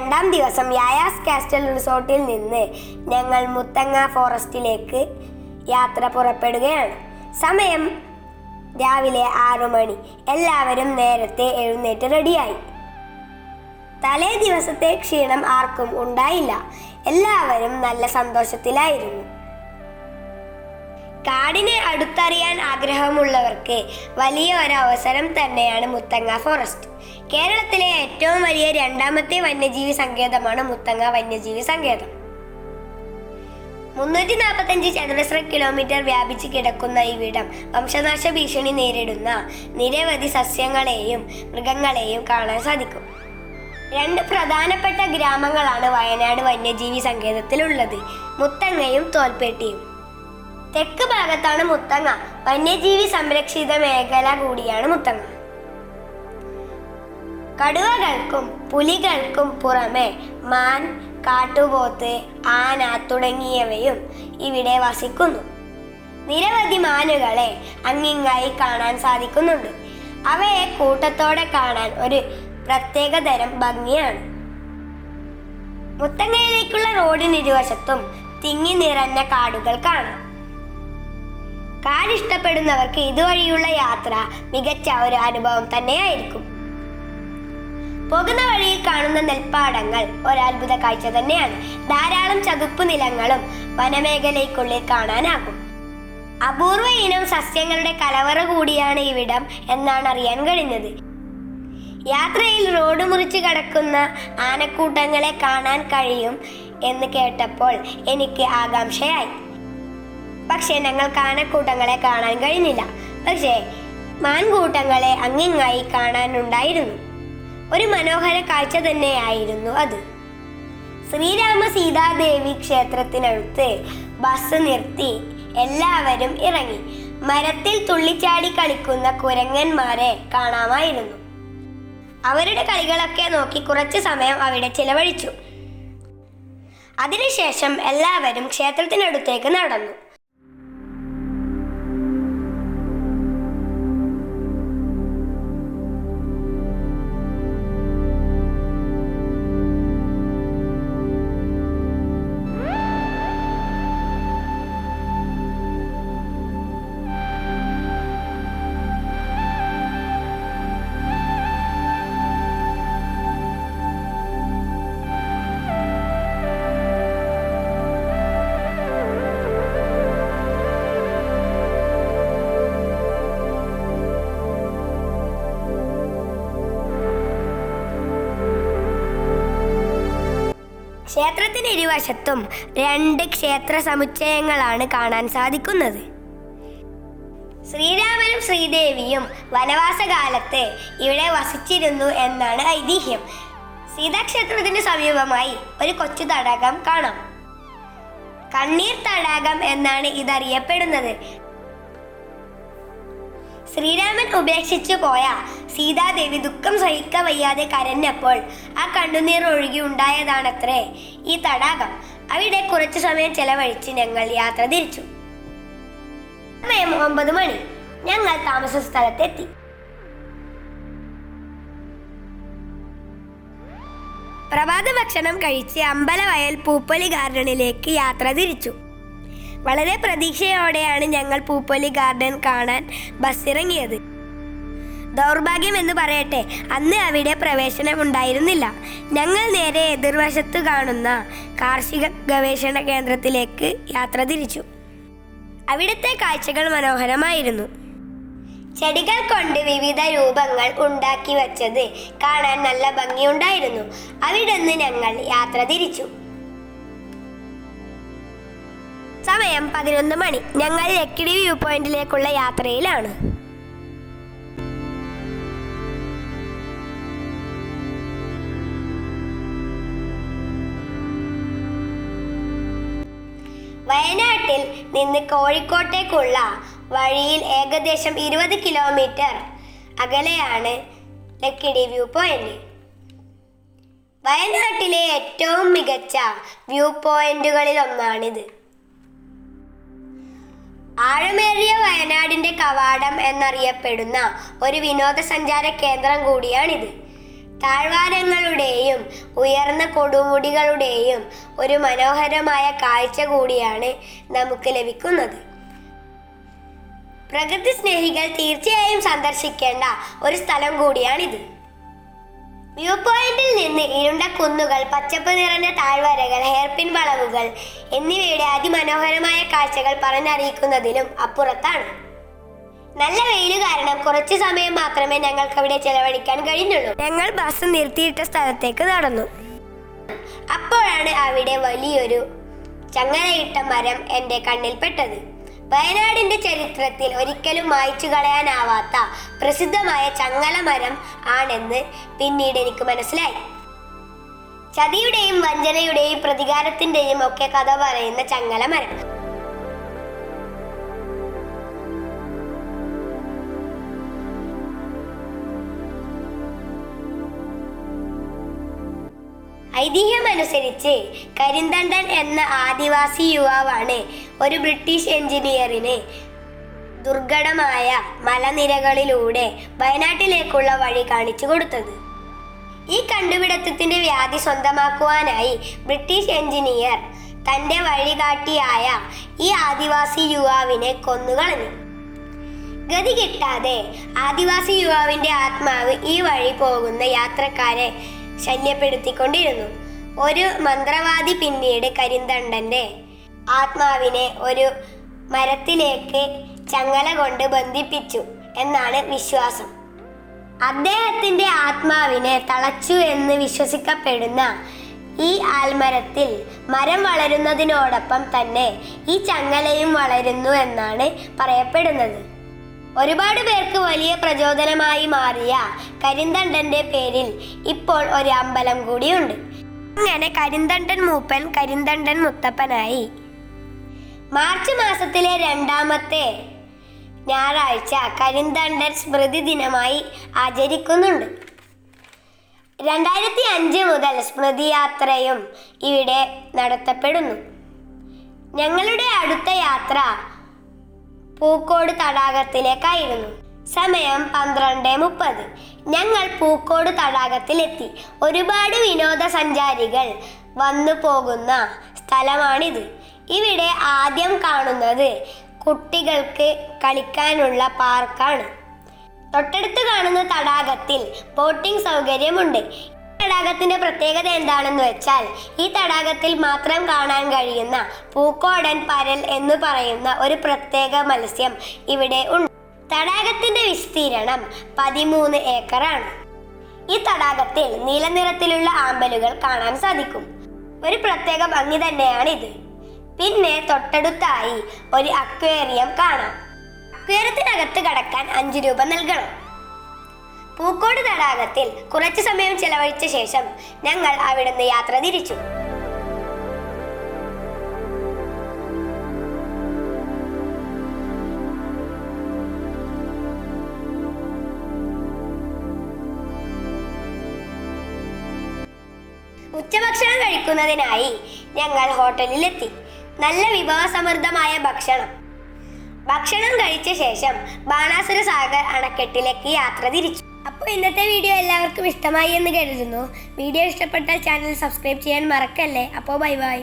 രണ്ടാം ദിവസം യായാസ് കാസ്റ്റൽ റിസോർട്ടിൽ നിന്ന് ഞങ്ങൾ മുത്തങ്ങ ഫോറസ്റ്റിലേക്ക് യാത്ര പുറപ്പെടുകയാണ്. സമയം രാവിലെ ആറു മണി. എല്ലാവരും നേരത്തെ എഴുന്നേറ്റ് റെഡിയായി. തലേ ദിവസത്തെ ക്ഷീണം ആർക്കും ഉണ്ടായില്ല. എല്ലാവരും നല്ല സന്തോഷത്തിലായിരുന്നു. കാടിനെ അടുത്തറിയാൻ ആഗ്രഹമുള്ളവർക്ക് വലിയ ഒരു അവസരം തന്നെയാണ് മുത്തങ്ങ ഫോറസ്റ്റ്. കേരളത്തിലെ ഏറ്റവും വലിയ രണ്ടാമത്തെ വന്യജീവി സങ്കേതമാണ് മുത്തങ്ങ വന്യജീവി സങ്കേതം. മുന്നൂറ്റി നാൽപ്പത്തഞ്ച് ചതുരശ്ര കിലോമീറ്റർ വ്യാപിച്ച് കിടക്കുന്ന ഇവിടം വംശനാശ ഭീഷണി നേരിടുന്ന നിരവധി സസ്യങ്ങളെയും മൃഗങ്ങളെയും കാണാൻ സാധിക്കും. രണ്ട് പ്രധാനപ്പെട്ട ഗ്രാമങ്ങളാണ് വയനാട് വന്യജീവി സങ്കേതത്തിലുള്ളത്. മുത്തങ്ങയും തോൽപ്പേട്ടിയും. തെക്ക് ഭാഗത്താണ് മുത്തങ്ങ. വന്യജീവി സംരക്ഷിത മേഖല കൂടിയാണ് മുത്തങ്ങ. കടുവകൾക്കും പുലികൾക്കും പുറമെ മാൻ കാട്ടുപോത്ത് ആന തുടങ്ങിയവയും ഇവിടെ വസിക്കുന്നു. നിരവധി മാനുകളെ അങ്ങിങ്ങായി കാണാൻ സാധിക്കുന്നുണ്ട്. അവയെ കൂട്ടത്തോടെ കാണാൻ ഒരു പ്രത്യേക തരം ഭംഗിയാണ്. മുത്തങ്ങയിലേക്കുള്ള റോഡിനിരുവശത്തും തിങ്ങി നിറഞ്ഞ കാടുകൾ കാണാം. കാടിഷ്ടപ്പെടുന്നവർക്ക് ഇതുവഴിയുള്ള യാത്ര മികച്ച ഒരു അനുഭവം തന്നെയായിരിക്കും. പോകുന്ന വഴിയിൽ കാണുന്ന നെൽപ്പാടങ്ങൾ ഒരത്ഭുത കാഴ്ച തന്നെയാണ്. ധാരാളം ചതുപ്പ് നിലങ്ങളും വനമേഖലയ്ക്കുള്ളിൽ കാണാനാകും. അപൂർവ ഇനം സസ്യങ്ങളുടെ കലവറ കൂടിയാണ് ഇവിടം എന്നാണ് അറിയാൻ കഴിഞ്ഞത് യാത്രയിൽ റോഡ് മുറിച്ച് കടക്കുന്ന ആനക്കൂട്ടങ്ങളെ കാണാൻ കഴിയും എന്ന് കേട്ടപ്പോൾ എനിക്ക് ആകാംക്ഷയായി. പക്ഷേ ഞങ്ങൾക്ക് ആനക്കൂട്ടങ്ങളെ കാണാൻ കഴിഞ്ഞില്ല. പക്ഷേ മാൻകൂട്ടങ്ങളെ അങ്ങിങ്ങായി കാണാനുണ്ടായിരുന്നു. ഒരു മനോഹര കാഴ്ച തന്നെയായിരുന്നു അത്. ശ്രീരാമ സീതാദേവി ക്ഷേത്രത്തിനടുത്ത് ബസ് നിർത്തി എല്ലാവരും ഇറങ്ങി. മരത്തിൽ തുള്ളിച്ചാടി കളിക്കുന്ന കുരങ്ങന്മാരെ കാണാമായിരുന്നു. അവരുടെ കളികളൊക്കെ നോക്കി കുറച്ച് സമയം അവിടെ ചിലവഴിച്ചു. അതിനുശേഷം എല്ലാവരും ക്ഷേത്രത്തിനടുത്തേക്ക് നടന്നു. ക്ഷേത്രത്തിന് ഇരുവശത്തും രണ്ട് ക്ഷേത്ര സമുച്ചയങ്ങളാണ് കാണാൻ സാധിക്കുന്നത്. ശ്രീരാമനും ശ്രീദേവിയും വനവാസകാലത്ത് ഇവിടെ വസിച്ചിരുന്നു എന്നാണ് ഐതിഹ്യം. സീതാക്ഷേത്രത്തിന് സമീപമായി ഒരു കൊച്ചു തടാകം കാണാം. കണ്ണീർ തടാകം എന്നാണ് ഇതറിയപ്പെടുന്നത്. ശ്രീരാമൻ ഉപേക്ഷിച്ചു പോയ സീതാദേവി ദുഃഖം സഹിക്ക വയ്യാതെ കരഞ്ഞപ്പോൾ ആ കണ്ണുനീർ ഒഴുകി ഉണ്ടായതാണത്രേ ഈ തടാകം. അവിടെ കുറച്ചു സമയം ചെലവഴിച്ച് ഞങ്ങൾ യാത്ര തിരിച്ചു. സമയം ഒമ്പത് മണി. ഞങ്ങൾ താമസ സ്ഥലത്തെത്തി. പ്രഭാത ഭക്ഷണം കഴിച്ച് അമ്പലവയൽ പൂപ്പൊലി ഗാർഡനിലേക്ക് യാത്ര തിരിച്ചു. വളരെ പ്രതീക്ഷയോടെയാണ് ഞങ്ങൾ പൂപ്പൊലി ഗാർഡൻ കാണാൻ ബസ്സിറങ്ങിയത്. ദൗർഭാഗ്യം എന്ന് പറയട്ടെ അന്ന് അവിടെ പ്രവേശനം ഉണ്ടായിരുന്നില്ല ഞങ്ങൾ നേരെ എതിർവശത്ത് കാണുന്ന കാർഷിക ഗവേഷണ കേന്ദ്രത്തിലേക്ക് യാത്ര തിരിച്ചു. അവിടുത്തെ കാഴ്ചകൾ മനോഹരമായിരുന്നു. ചെടികൾ കൊണ്ട് വിവിധ രൂപങ്ങൾ ഉണ്ടാക്കി വച്ചത് കാണാൻ നല്ല ഭംഗിയുണ്ടായിരുന്നു. അവിടെ നിന്ന് ഞങ്ങൾ യാത്ര തിരിച്ചു. സമയം പതിനൊന്ന് മണി. ഞങ്ങൾ ലക്കിടി വ്യൂ പോയിന്റിലേക്കുള്ള യാത്രയിലാണ്. വയനാട്ടിൽ നിന്ന് കോഴിക്കോട്ടേക്കുള്ള വഴിയിൽ ഏകദേശം ഇരുപത് കിലോമീറ്റർ അകലെയാണ് ലക്കിടി വ്യൂ പോയിന്റ്. വയനാട്ടിലെ ഏറ്റവും മികച്ച വ്യൂ പോയിന്റുകളിൽ ഒന്നാണിത് ആഴമേറിയ വയനാടിന്റെ കവാടം എന്നറിയപ്പെടുന്ന ഒരു വിനോദസഞ്ചാര കേന്ദ്രം കൂടിയാണിത്. താഴ്വാരങ്ങളുടെയും ഉയർന്ന കൊടുമുടികളുടെയും ഒരു മനോഹരമായ കാഴ്ച കൂടിയാണ് നമുക്ക് ലഭിക്കുന്നത്. പ്രകൃതി സ്നേഹികൾ തീർച്ചയായും സന്ദർശിക്കേണ്ട ഒരു സ്ഥലം കൂടിയാണിത്. വ്യൂ പോയിന്റിൽ നിന്ന് ഇരുണ്ട കുന്നുകൾ പച്ചപ്പ് നിറഞ്ഞ താഴ്വരകൾ ഹെയർപിൻ വളവുകൾ എന്നിവയുടെ അതിമനോഹരമായ കാഴ്ചകൾ പറഞ്ഞറിയിക്കുന്നതിലും അപ്പുറത്താണ്. നല്ല വെയിൽ കാരണം കുറച്ചു സമയം മാത്രമേ ഞങ്ങൾക്ക് അവിടെ ചെലവഴിക്കാൻ കഴിഞ്ഞുള്ളൂ ഞങ്ങൾ ബസ് നിർത്തിയിട്ട സ്ഥലത്തേക്ക് നടന്നു. അപ്പോഴാണ് അവിടെ വലിയൊരു ചങ്ങലയിട്ട മരം എന്റെ കണ്ണിൽപ്പെട്ടത് വയനാടിന്റെ ചരിത്രത്തിൽ ഒരിക്കലും മായ്ച്ചു കളയാനാവാത്ത പ്രസിദ്ധമായ ചങ്ങല മരം ആണെന്ന് പിന്നീട് എനിക്ക് മനസ്സിലായി. ചതിയുടെയും വഞ്ചനയുടെയും പ്രതികാരത്തിന്റെയും ഒക്കെ കഥ പറയുന്ന ചങ്ങല ഐതിഹ്യമനുസരിച്ച് കരിന്തണ്ടൻ എന്ന ആദിവാസി യുവാവാണ് ഒരു ബ്രിട്ടീഷ് എഞ്ചിനീയറിന് ദുർഘടമായ മലനിരകളിലൂടെ വയനാട്ടിലേക്കുള്ള വഴി കാണിച്ചു കൊടുത്തത്. ഈ കണ്ടുപിടുത്തത്തിന്റെ വ്യാധി സ്വന്തമാക്കുവാനായി ബ്രിട്ടീഷ് എഞ്ചിനീയർ തന്റെ വഴികാട്ടിയായ ഈ ആദിവാസി യുവാവിനെ കൊന്നുകളഞ്ഞു. ഗതി കിട്ടാതെ ആദിവാസി യുവാവിന്റെ ആത്മാവ് ഈ വഴി പോകുന്ന യാത്രക്കാരെ ശല്യപ്പെടുത്തിക്കൊണ്ടിരുന്നു. ഒരു മന്ത്രവാദി പിന്നീട് കരിന്തണ്ടന്റെ ആത്മാവിനെ ഒരു മരത്തിലേക്ക് ചങ്ങല കൊണ്ട് ബന്ധിപ്പിച്ചു എന്നാണ് വിശ്വാസം. അദ്ദേഹത്തിന്റെ ആത്മാവിനെ തളച്ചു എന്ന് വിശ്വസിക്കപ്പെടുന്ന ഈ ആൽമരത്തിൽ മരം വളരുന്നതിനോടൊപ്പം തന്നെ ഈ ചങ്ങലയും വളരുന്നു എന്നാണ് പറയപ്പെടുന്നത്. ഒരുപാട് പേർക്ക് വലിയ പ്രചോദനമായി മാറിയ കരിന്തണ്ടന്റെ പേരിൽ ഇപ്പോൾ ഒരു അമ്പലം കൂടിയുണ്ട്. അങ്ങനെ കരിന്തണ്ടൻ മൂപ്പൻ കരിന്തണ്ടൻ മുത്തപ്പനായി. മാർച്ച് മാസത്തിലെ രണ്ടാമത്തെ ഞായറാഴ്ച കരിന്തണ്ടൻ സ്മൃതി ദിനമായി ആചരിക്കുന്നുണ്ട്. രണ്ടായിരത്തി അഞ്ച് മുതൽ സ്മൃതി യാത്രയും ഇവിടെ നടത്തപ്പെടുന്നു. ഞങ്ങളുടെ അടുത്ത യാത്ര പൂക്കോട് തടാകത്തിലേക്കായിരുന്നു. സമയം പന്ത്രണ്ട് മുപ്പത്. ഞങ്ങൾ പൂക്കോട് തടാകത്തിലെത്തി. ഒരുപാട് വിനോദസഞ്ചാരികൾ വന്നു പോകുന്ന സ്ഥലമാണിത്. ഇവിടെ ആദ്യം കാണുന്നത് കുട്ടികൾക്ക് കളിക്കാനുള്ള പാർക്കാണ്. തൊട്ടടുത്ത് കാണുന്ന തടാകത്തിൽ ബോട്ടിംഗ് സൗകര്യമുണ്ട്. തടാകത്തിന്റെ പ്രത്യേകത എന്താണെന്ന് വെച്ചാൽ ഈ തടാകത്തിൽ മാത്രം കാണാൻ കഴിയുന്ന പൂക്കോടൻ പരൽ എന്ന് പറയുന്ന ഒരു പ്രത്യേക മത്സ്യം ഇവിടെ ഉണ്ട്. തടാകത്തിന്റെ വിസ്തീർണം പതിമൂന്ന് ഏക്കറാണ്. ഈ തടാകത്തിൽ നീലനിറത്തിലുള്ള ആമ്പലുകൾ കാണാൻ സാധിക്കും. ഒരു പ്രത്യേക ഭംഗി തന്നെയാണ് ഇത് പിന്നെ തൊട്ടടുത്തായി ഒരു അക്വേറിയം കാണാം. അക്വേറിയത്തിനകത്ത് കടക്കാൻ അഞ്ചു രൂപ നൽകണം. പൂക്കോട് തടാകത്തിൽ കുറച്ചു സമയം ചെലവഴിച്ച ശേഷം ഞങ്ങൾ അവിടുന്ന് യാത്ര തിരിച്ചു. ഉച്ചഭക്ഷണം കഴിക്കുന്നതിനായി ഞങ്ങൾ ഹോട്ടലിലെത്തി. നല്ല വിഭവസമൃദ്ധമായ ഭക്ഷണം. ഭക്ഷണം കഴിച്ച ശേഷം ബാണാസുര സാഗർ അണക്കെട്ടിലേക്ക് യാത്ര തിരിച്ചു. അപ്പോൾ ഇന്നത്തെ വീഡിയോ എല്ലാവർക്കും ഇഷ്ടമായി എന്ന് കരുതുന്നു. വീഡിയോ ഇഷ്ടപ്പെട്ടാൽ ചാനൽ സബ്സ്ക്രൈബ് ചെയ്യാൻ മറക്കല്ലേ? അപ്പോൾ ബൈ ബൈ.